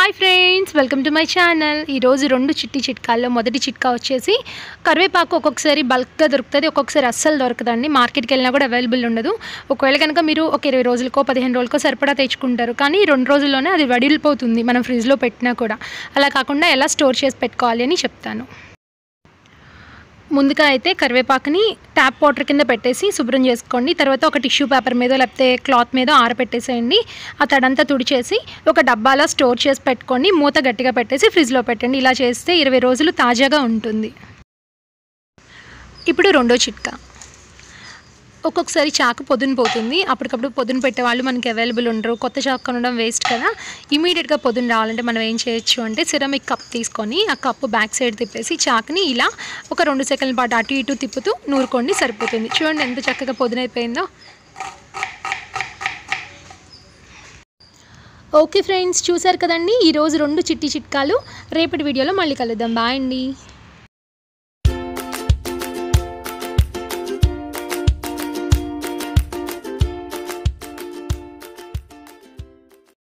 Hi friends welcome to my channel. ఈరోజు రెండు చిట్టి చిట్కాల్లో మొదటి చిట్కా వచ్చేసి కరివేపాకు ఒక్కొక్కసారి బల్క్గా దొరుకుతుంది ఒక్కొక్కసారి అస్సలు దొరకదండి. మార్కెట్కి వెళ్ళినా కూడా అవైలబుల్ ఉండదు. ఒకవేళ కనుక మీరు ఒక ఇరవై రోజులకో పదిహేను రోజులకో సరిపడా తెచ్చుకుంటారు. కానీ రెండు రోజుల్లోనే అది వడిలిపోతుంది మనం ఫ్రిడ్జ్లో పెట్టినా కూడా. అలా కాకుండా ఎలా స్టోర్ చేసి పెట్టుకోవాలి అని చెప్తాను. ముందుగా అయితే కరివేపాకుని ట్యాప్ వాటర్ కింద పెట్టేసి శుభ్రం చేసుకోండి. తర్వాత ఒక టిష్యూ పేపర్ మీద లేకపోతే క్లాత్ మీద ఆరబెట్టేసేయండి ఆ తడంతా తుడిచేసి ఒక డబ్బాలో స్టోర్ చేసి పెట్టుకోండి. మూత గట్టిగా పెట్టేసి ఫ్రిడ్జ్లో పెట్టండి. ఇలా చేస్తే ఇరవై రోజులు తాజాగా ఉంటుంది. ఇప్పుడు రెండో చిట్కా. ఒక్కొక్కసారి చాకు పొదును పోతుంది. అప్పటికప్పుడు పొదును పెట్టే వాళ్ళు మనకి అవైలబుల్ ఉండరు. కొత్త చాకు కొనడం వేస్ట్ కదా. ఇమీడియట్గా పొదును రావాలంటే మనం ఏం చేయొచ్చు అంటే సిరమిక్ కప్ తీసుకొని ఆ కప్పు బ్యాక్ సైడ్ తిప్పేసి చాకుని ఇలా ఒక రెండు సెకండ్ల పాటు అటు ఇటు తిప్పుతూ నూరుకోండి సరిపోతుంది. చూడండి ఎంత చక్కగా పొదునైపోయిందో. ఓకే ఫ్రెండ్స్ చూసారు కదండి? ఈరోజు రెండు చిట్టి చిట్కాలు. రేపటి వీడియోలో మళ్ళీ కలుద్దాం. బాయ్ అండి.